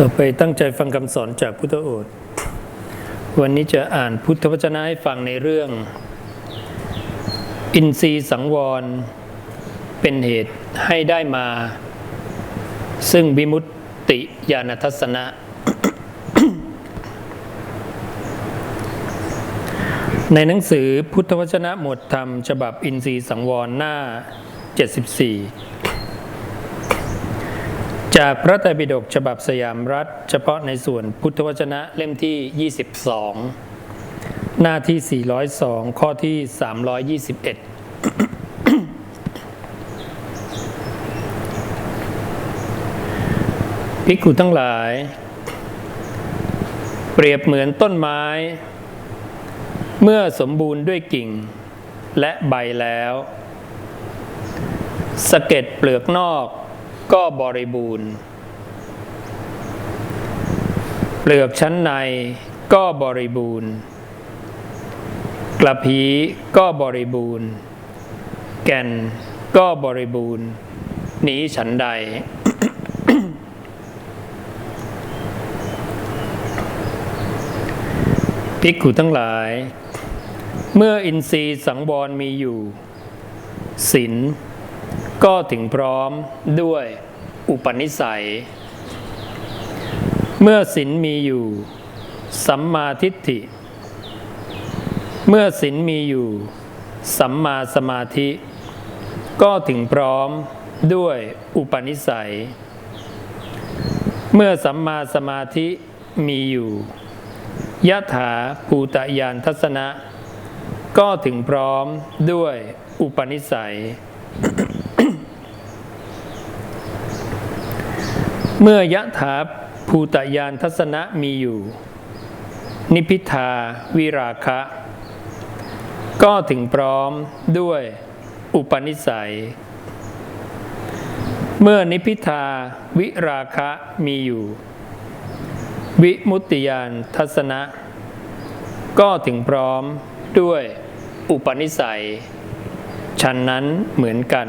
ต่อไปตั้งใจฟังคำสอนจากพุทธโอษฐ์วันนี้จะอ่านพุทธวจนะให้ฟังในเรื่อง อินทรีย์สังวร เป็นเหตุให้ได้มา ซึ่งวิมุตติญาณทัศนะ ในหนังสือพุทธวจนะหมวดธรรม ฉบับอินทรีย์สังวรหน้า 74 จากพระไตรปิฎกฉบับสยามรัฐ เฉพาะในส่วนพุทธวจนะเล่มที่ 22 หน้าที่ 402 ข้อที่ 321 ภิกขุทั้งหลาย เปรียบเหมือนต้นไม้ เมื่อสมบูรณ์ด้วยกิ่ง และใบแล้ว สะเก็ดเปลือกนอก ก็บริบูรณ์ เปลือกชั้นในก็บริบูรณ์ กระพีก็บริบูรณ์ แก่นก็บริบูรณ์ นี้ฉันใด ภิกขุทั้งหลาย เมื่ออินทรีย์สังวรมีอยู่ศีล ก็ถึงพร้อมด้วยอุปนิสัย เมื่อศีลมีอยู่ สัมมาทิฏฐิ เมื่อศีลมีอยู่ สัมมาสมาธิ ก็ถึงพร้อมด้วยอุปนิสัย เมื่อสัมมาสมาธิมีอยู่ยะถาภูตยานทัศนะ ก็ถึงพร้อมด้วยอุปนิสัย เมื่อยะถาภูตยานทัศนะมีอยู่ นิพิทาวิราคะ ก็ถึงพร้อมด้วยอุปนิสัย เมื่อนิพิทาวิราคะมีอยู่ วิมุตติยานทัศนะ ก็ถึงพร้อมด้วยอุปนิสัยฉันนั้นเหมือนกัน